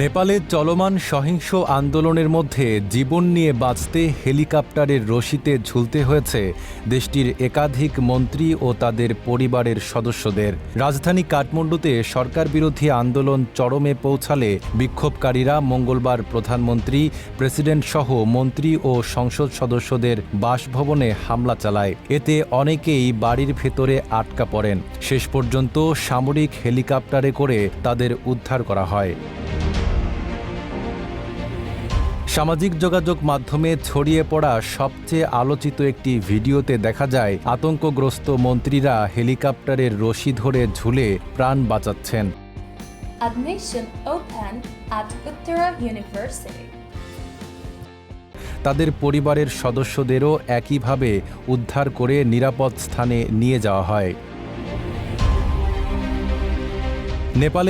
নেপালে চলমান সহিংস আন্দোলনের মধ্যে জীবন নিয়ে বাঁচতে হেলিকপ্টারের রশিতে ঝুলতে হয়েছে দেশটির একাধিক মন্ত্রী ও তাদের পরিবারের সদস্যদের। রাজধানী কাঠমান্ডুতে সরকার বিরোধী আন্দোলন চরমে পৌঁছালে বিক্ষোভকারীরা মঙ্গলবার প্রধানমন্ত্রী, প্রেসিডেন্ট সহ মন্ত্রী ও সংসদ সদস্যদের বাসভবনে হামলা চালায়। এতে অনেকেই বাড়ির ভেতরে আটকা পড়েন। শেষ পর্যন্ত সামরিক হেলিকপ্টারে করে তাদের উদ্ধার করা হয়। সামাজিক যোগাযোগ মাধ্যমে ছড়িয়ে পড়া সবচেয়ে আলোচিত একটি ভিডিওতে দেখা যায় আতঙ্কগ্রস্ত মন্ত্রীরা হেলিকপ্টারের রশি ধরে ঝুলে প্রাণ বাঁচাচ্ছেন Admission open at Uttara University. তাদের পরিবারের সদস্যদেরও একইভাবে উদ্ধার করে নিরাপদ স্থানে নিয়ে যাওয়া হয় নেপালে